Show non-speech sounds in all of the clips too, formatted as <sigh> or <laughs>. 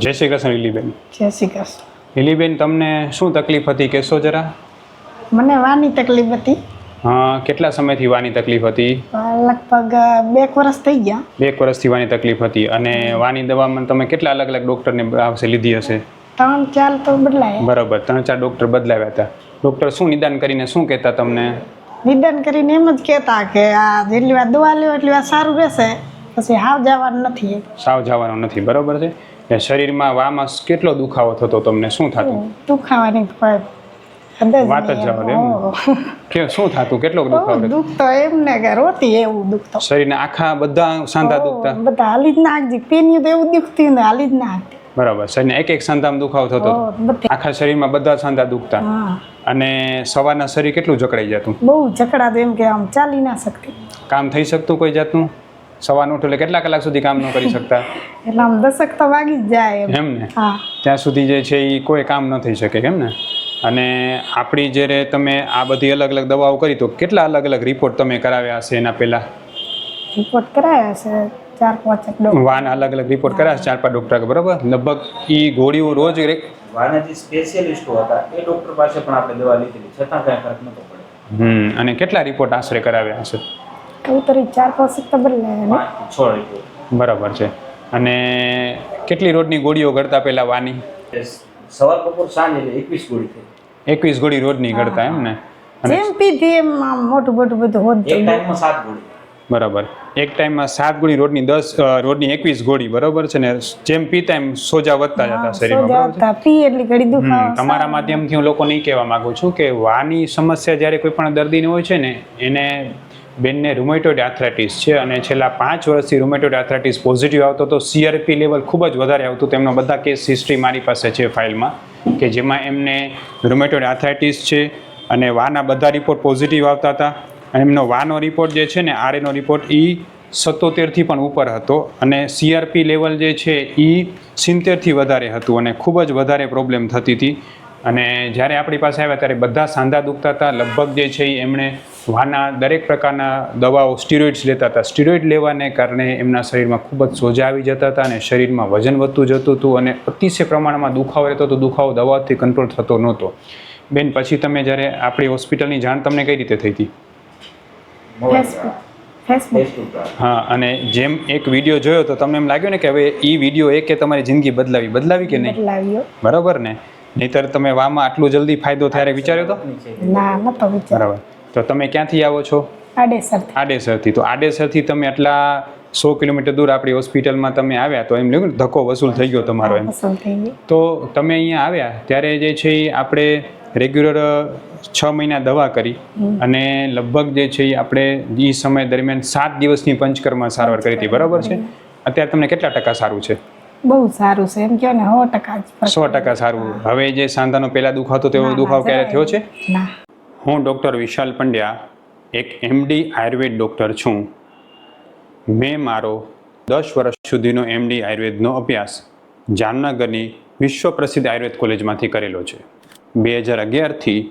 જય શ્રી કૃષ્ણ લીલીબેન. જય શ્રી કૃષ્ણ. લીલીબેન તમને શું તકલીફ હતી? કહેશો જરા. મને વાની તકલીફ હતી. હા કેટલા સમયથી વાની તકલીફ હતી? લગભગ બે વર્ષ થઈ ગયા. બે વર્ષથી વાની તકલીફ હતી. અને વાની દવામાં તમે કેટલા અલગ અલગ ડૉક્ટરને આવશે લીધી હશે? ત્રણ ચાર તો બદલાય. બરાબર ત્રણ ચાર ડૉક્ટર બદલાવ્યા હતા. ડૉક્ટર શું નિદાન કરીને શું કહેતા તમને? નિદાન કરીને એમ જ કહેતા કે આ જેટલી વાર દવા લ્યો એટલી વાર સારું રહેશે. પછી હાવ જવાનું નથી. સાવ જવાનો નથી. બરાબર છે. ને શરીરમાં વામાં કેટલો દુખાવો થતો તમને શું થતું? દુખાવાની વાત જ જવા દે. કે શું થતું? કેટલો દુખાવો રહેતો? દુઃખ તો એમ ને કે રોતી એવું દુઃખ તો. શરીરના આખા બધા સાંધા દુખતા. બધા હાલી જ નાખજી. પેન્યું તો એવું દુખતી ને હાલી જ નાખતી બરાબર શરીરના એક એક સાંધામાં દુખાવો થતો. આખા શરીરમાં બધા સાંધા દુખતા. અને સવારના શરીર કેટલું જકડાઈ જતું? બહુ જકડાતું એમ કે આમ ચાલી ના શકતી. કામ થઈ શકતું કોઈ જાતનું? સવારનું ઉઠું એટલે કેટલા કલાક સુધી કામ ન કરી શકતા? <laughs> એટલે આમ દશક તો વાગી જ જાય એમ. ને? ત્યાં સુધી જે છે એ કોઈ કામ ન થઈ શકે કેમ ને? અને આપણી જ્યારે તમે આ બધી અલગ અલગ દવાઓ કરી તો કેટલા અલગ અલગ રિપોર્ટ તમે કરાવ્યા હશે એના પહેલાં? રિપોર્ટ કરાવ્યા છે ચાર પાંચ ડોક્ટર. વાન અલગ અલગ રિપોર્ટ કરાવ્યા ચાર પાંચ ડૉક્ટર બરાબર? લગભગ એ ગોળીઓ રોજ વાના જે સ્પેશિયલિસ્ટો હતા એ ડૉક્ટર પાસે પણ આપણે દવા લીધેલી છતાં કાંઈ ફરક નહોતો પડે હમ અને કેટલા રિપોર્ટ આશરે કરાવ્યા હશે? કબૂતરી ચાર પાંચ રિપોર્ટ બરાબર છે. અને કેટલી રોજની ગોળીઓ ગળતા પહેલા વાની? સવાર બપોર સાંજ એટલે એકવીસ ગોળી થઈ. એકવીસ ગોળી રોજની ગળતા એમ ને? જેમ પીધી એમ આમ મોટું મોટું બધું હોત એક ટાઈમમાં સાત ગોળી. બરાબર. એક ટાઈમમાં સાત ગોળી રોડની દસ રોડની એકવીસ ગોળી બરાબર છે ને? જેમ પીતા એમ સોજા વધતા જતા શરીરમાં બરાબર છે? સોજાતા પી એટલી ઘડી દુખાવો તમારા માધ્યમથી હું લોકોને એ કહેવા માગું છું કે વાની સમસ્યા જ્યારે કોઈ પણ દર્દીને હોય છે ને એને બેનને રૂમેટોઇડ આથરાઇટિસ છે અને છેલ્લા પાંચ વર્ષથી રૂમેટોઇડ આથરાઇટિસ પોઝિટિવ આવતો તો સીઆરપી લેવલ ખૂબ જ વધારે આવતું. તેમનો બધા કેસ હિસ્ટ્રી મારી પાસે છે ફાઇલમાં કે જેમાં એમને રૂમેટોઇડ આથરાઇટિસ છે અને વાના બધા રિપોર્ટ પોઝિટિવ આવતા હતા. એમનો વાનો રિપોર્ટ જે છે ને આરએનો રિપોર્ટ એ સત્તોતેરથી પણ ઉપર હતો અને સીઆરપી લેવલ જે છે એ સિત્તેરથી વધારે હતું અને ખૂબ જ વધારે પ્રોબ્લેમ થતી હતી. અને જ્યારે આપણી પાસે આવ્યા ત્યારે બધા સાંધા દુખતા હતા. લગભગ જે છે એ એમણે વાના દરેક પ્રકારના દવાઓ સ્ટીરોઇડ્સ લેતા હતા. સ્ટીરોઇડ લેવાને કારણે એમના શરીરમાં ખૂબ જ સોજા આવી જતા હતા અને શરીરમાં વજન વધતું જતું હતું અને અતિશય પ્રમાણમાં દુખાવો રહેતો હતો. દુખાવો દવાથી કંટ્રોલ થતો નહોતો. બેન, પછી તમે જ્યારે આપણી હોસ્પિટલની જાણ તમને કઈ રીતે થઈ હતી? હા અને જેમ એક વીડિયો જોયો તો તમને એમ લાગ્યું ને કે હવે એ વીડિયો એક કે તમારી જિંદગી બદલાવી બદલાવી કે નહીં? બરાબર ને? નહીતર તમે વામાં આટલું જલ્દી ફાયદો ત્યારે વિચાર્યો તો? ના નતો વિચાર બરાબર. તો તમે ક્યાંથી આવો છો? આડેસરથી. આડેસરથી. તો આડેસરથી તમે આટલા સો કિલોમીટર દૂર આપણી હોસ્પિટલમાં તમે આવ્યા તો એમ લાગ્યું ને ધક્કો વસૂલ થઈ ગયો તમારો એમ. તો તમે અહીંયા આવ્યા ત્યારે જે છે એ આપણે રેગ્યુલર છ મહિના દવા કરી અને લગભગ જે છે એ આપણે એ સમય દરમિયાન સાત દિવસની પંચકર્મા સારવાર કરી હતી. બરાબર છે? અત્યારે તમને કેટલા ટકા સારું છે? બહુ સારું છે. એમ કહો ને સો ટકા સો ટકા સારું. હવે જે સાંધાનો પહેલા દુખાતો તેવો દુખાવ ક્યારે થયો છે? હું ડૉક્ટર વિશાલ પંડ્યા એક એમડી આયુર્વેદ ડૉક્ટર છું. મેં મારો દસ વર્ષ સુધીનો એમડી આયુર્વેદનો અભ્યાસ જામનગરની વિશ્વ પ્રસિદ્ધ આયુર્વેદ કોલેજમાંથી કરેલો છે. બે હજાર અગિયારથી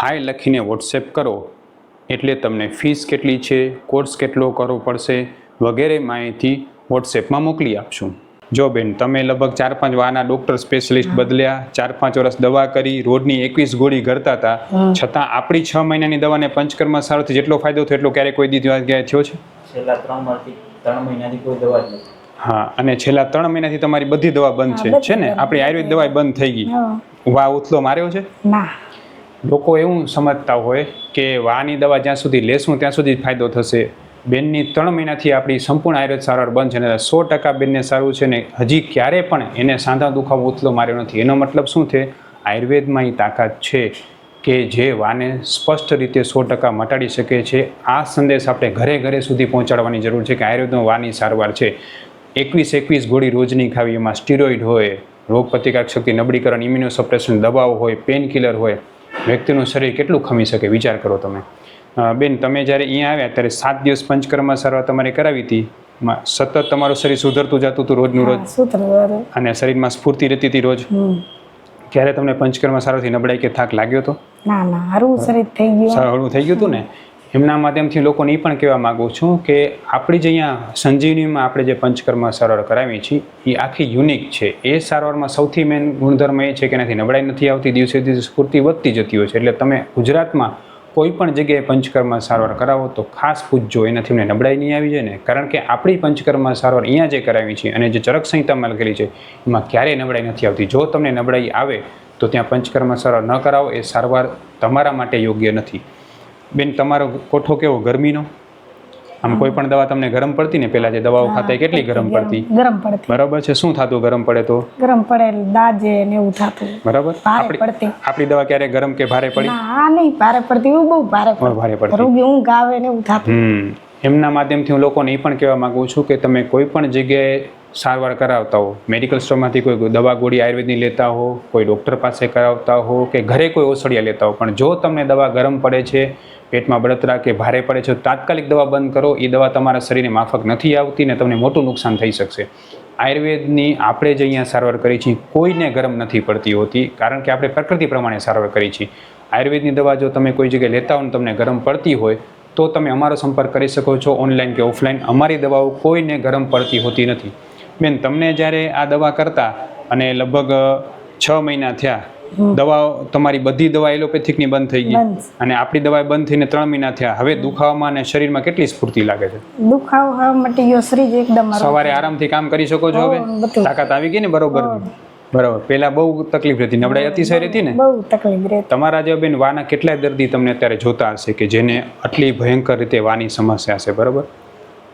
હાય લખીને વોટ્સએપ કરો. એટલે તમને ફીસ કેટલી છે કોર્સ કેટલો કરવો પડશે વગેરે માહિતી વોટ્સએપમાં મોકલી આપશું. જો બેન તમે લગભગ ચાર પાંચ વાના ડોક્ટર સ્પેશિયલિસ્ટ બદલ્યા ચાર પાંચ વર્ષ દવા કરી રોડની એકવીસ ગોળી કરતા હતા. છતાં આપણી છ મહિનાની દવાને પંચકર્મ સારથી જેટલો ફાયદો થયો એટલો ક્યારે કોઈ દીધી થયો છે? છેલ્લા ત્રણમાંથી ત્રણ મહિનાથી કોઈ દવા જ નથી. હા અને છેલ્લા ત્રણ મહિનાથી તમારી બધી દવા બંધ છે. છે ને? આપણી આયુર્વેદ દવા બંધ થઈ ગઈ. વાહ વા ઉથલો માર્યો છે? ના. લોકો એવું સમજતા હોય કે વાની દવા જ્યાં સુધી લેશું ત્યાં સુધી જ ફાયદો થશે. બેનની ત્રણ મહિનાથી આપણી સંપૂર્ણ આયુર્વેદ સારવાર બંધ છે અને સો ટકા બેનને સારું છે ને હજી ક્યારે પણ એને સાંધા દુખાવો ઉથલો માર્યો નથી. એનો મતલબ શું છે? આયુર્વેદમાં એ તાકાત છે કે જે વાને સ્પષ્ટ રીતે સો ટકા મટાડી શકે છે. આ સંદેશ આપણે ઘરે ઘરે સુધી પહોંચાડવાની જરૂર છે કે આયુર્વેદમાં વાની સારવાર છે. એકવીસ એકવીસ ગોળી રોજની ખાવી, એમાં સ્ટીરોઇડ હોય રોગ પ્રતિકારક શક્તિ નબળીકરણ ઇમ્યુનોસપ્રેશન દવાઓ હોય પેન કિલર હોય વ્યક્તિનું શરીર કેટલું ખમી શકે વિચાર કરો તમે. બેન તમે જ્યારે અહીંયા આવ્યા ત્યારે સાત દિવસ પંચકર્મા સારવાર તમારે કરાવી હતી. સતત તમારું શરીર સુધરતું જતું હતું રોજનું રોજ. અને શરીરમાં સ્ફૂર્તિ રહેતી હતી રોજ? ક્યારે તમને પંચકર્મા સારવારથી નબળાઈ કે થાક લાગ્યો હતો? ના ના હરવું શરીર થઈ ગયું. સારું થઈ ગયું હતું ને? એમના માધ્યમથી લોકોને એ પણ કહેવા માગું છું કે આપણી જે અહીંયા સંજીવનીમાં આપણે જે પંચકર્મ સારવાર કરાવી છીએ એ આખી યુનિક છે. એ સારવારમાં સૌથી મેન ગુણધર્મ એ છે કે એનાથી નબળાઈ નથી આવતી, દિવસે દિવસે સ્ફૂર્તિ વધતી જતી હોય છે. એટલે તમે ગુજરાતમાં કોઈ પણ જગ્યાએ પંચકર્મ સારવાર કરાવો તો ખાસ પૂછજો, એનાથી અમને નબળાઈ નહીં આવી જાય ને. કારણ કે આપણી પંચકર્મ સારવાર અહીંયા જે કરાવી છે અને જે ચરક સંહિતામાં લખેલી છે, એમાં ક્યારેય નબળાઈ નથી આવતી. જો તમને નબળાઈ આવે તો ત્યાં પંચકર્મ સારવાર ન કરાવો, એ સારવાર તમારા માટે યોગ્ય નથી. બેન તમારો કોઠો કેવો? ગરમીનો? આમ કોઈ પણ દવા તમને ગરમ પડતી ને પેલા જે દવાઓ ખાતા કેટલી ગરમ પડતી? ગરમ પડતી. બરાબર છે. શું થતું ગરમ પડે તો? ગરમ પડે દાજે ને એવું થતું. બરાબર? ભારે આપણી પડતી. આપણી દવા ક્યારે ગરમ કે ભારે પડી? હા નહીં ભારે પડતી એવું બહુ ભારે બહુ ભારે પડતી. પડતી રોગી ઊંઘ આવે ને એવું થતું. હમ. એમના માધ્યમથી હું લોકોને એ પણ કહેવા માંગુ છું કે તમે કોઈ પણ જગ્યાએ સારવાર કરાવતા હો મેડિકલ સ્ટોરમાંથી કોઈ દવા ગોળી આયુર્વેદની લેતા હો કોઈ ડૉક્ટર પાસે કરાવતા હો કે ઘરે કોઈ ઓસડિયા લેતા હો પણ જો તમને દવા ગરમ પડે છે પેટમાં બળતરા કે ભારે પડે છે, તાત્કાલિક દવા બંધ કરો. એ દવા તમારા શરીરને માફક નથી આવતી ને તમને મોટું નુકસાન થઈ શકશે. આયુર્વેદની આપણે જે અહીંયા સારવાર કરી છે, કોઈને ગરમ નથી પડતી હોતી, કારણ કે આપણે પ્રકૃતિ પ્રમાણે સારવાર કરી છે. આયુર્વેદની દવા જો તમે કોઈ જગ્યાએ લેતા હો ને તમને ગરમ પડતી હોય, તો તમે અમારો સંપર્ક કરી શકો છો ઓનલાઈન કે ઓફલાઈન. અમારી દવાઓ કોઈને ગરમ પડતી હોતી નથી. બેન તમને જ્યારે આ દવા કરતા અને લગભગ છ મહિના થયા દવાઓ તમારી બધી દવા એલોપેથિકની બંધ થઈ ગઈ. અને આપણી દવા બંધ થઈને ત્રણ મહિના થયા. હવે દુખાવામાં અને શરીરમાં કેટલી સ્ફૂર્તિ લાગે છે? દુખાવો હવે મટી ગયો શરીર એકદમ સવારે આરામથી કામ કરી શકો છો હવે? તાકાત આવી ગઈ ને બરોબર? બરોબર. પેલા બહુ તકલીફ રહેતી નબળાઈ અતિશય રહેતી ને? બહુ તકલીફ રહે તમારા જેવા બેન વાના કેટલાય દર્દી તમને અત્યારે જોતા હશે કે જેને આટલી ભયંકર રીતે વાની સમસ્યા છે બરોબર?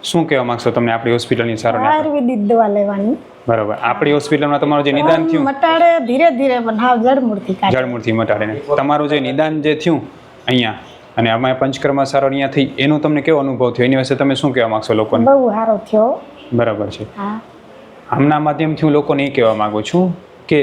શું કહેવા માંગશો તમને આપણી હોસ્પિટલની સારવાર આયુર્વેદિક દવા લેવાની. બરોબર. આપણી હોસ્પિટલમાં તમારું જે નિદાન થયું? મટાડે ધીરે ધીરે બનાવ કાઢે. જળમૂળથી મટાડીને. તમારું જે નિદાન જે થયું અહીંયા અને અમારે પંચકર્મા સારો અહીંયા થઈ એનો તમને કેવો અનુભવ થયો? એની વિશે તમે શું કહેવા માંગશો લોકોને? બહુ સારો થયો. બરાબર છે. આમના માધ્યમથી હું લોકોને એ કહેવા માગું છું કે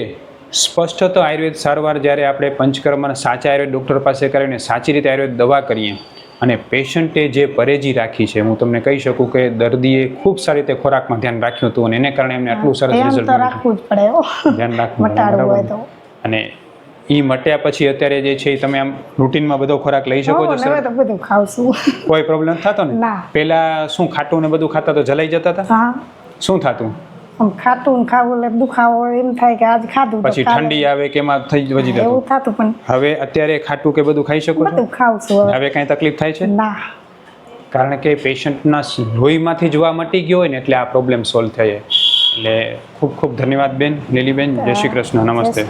સ્પષ્ટ તો આયુર્વેદ સારવાર જ્યારે આપણે પંચકર્મના સાચા આયુર્વેદ ડૉક્ટર પાસે કરીને સાચી રીતે આયુર્વેદ દવા કરીએ અને પેશન્ટે જે પરેજી રાખી છે હું તમને કહી શકું કે દર્દીએ ખૂબ સારી રીતે ખોરાકમાં ધ્યાન રાખ્યું હતું અને એને કારણે એમને આટલું સરસ રિઝલ્ટ રાખવું જ પડે ધ્યાન રાખવું અને એ મટ્યા પછી અત્યારે જે છે એ તમે આમ રૂટીનમાં બધો ખોરાક લઈ શકો છો સર? બધું ખાવશું. કોઈ પ્રોબ્લેમ થતો ને? પેલા પહેલા શું ખાટું ને બધું ખાતા તો જલાઈ જતા હતા શું થતું? આમ ખાટું ખાવું એટલે દુખાવો એમ થાય કે આજ ખાધું પછી ઠંડી આવે કે એમાં થઈ વધી જતું? એવું થતું પણ હવે અત્યારે ખાટું કે બધું ખાઈ શકો છો? બધું ખાવશું હવે. હવે કાંઈ તકલીફ થાય છે? ના. કારણ કે પેશન્ટના લોહીમાંથી જોવા મટી ગયો હોય ને એટલે આ પ્રોબ્લેમ સોલ્વ થાય એટલે ખૂબ ખૂબ ધન્યવાદ બેન લીલીબેન જય શ્રી કૃષ્ણ નમસ્તે.